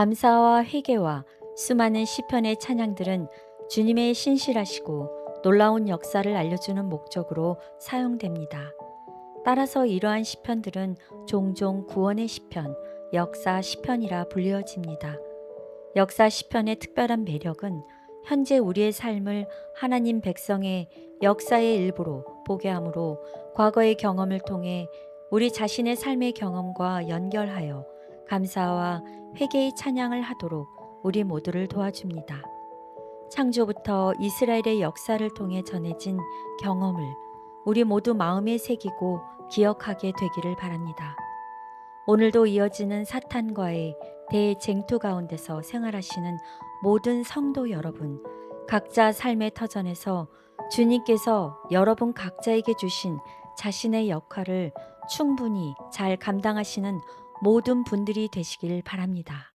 감사와 회개와 수많은 시편의 찬양들은 주님의 신실하시고 놀라운 역사를 알려주는 목적으로 사용됩니다. 따라서 이러한 시편들은 종종 구원의 시편, 역사 시편이라 불리어집니다. 역사 시편의 특별한 매력은 현재 우리의 삶을 하나님 백성의 역사의 일부로 보게 하므로 과거의 경험을 통해 우리 자신의 삶의 경험과 연결하여 감사와 회개의 찬양을 하도록 우리 모두를 도와줍니다. 창조부터 이스라엘의 역사를 통해 전해진 경험을 우리 모두 마음에 새기고 기억하게 되기를 바랍니다. 오늘도 이어지는 사탄과의 대쟁투 가운데서 생활하시는 모든 성도 여러분, 각자 삶의 터전에서 주님께서 여러분 각자에게 주신 자신의 역할을 충분히 잘 감당하시는 모든 분들이 되시길 바랍니다.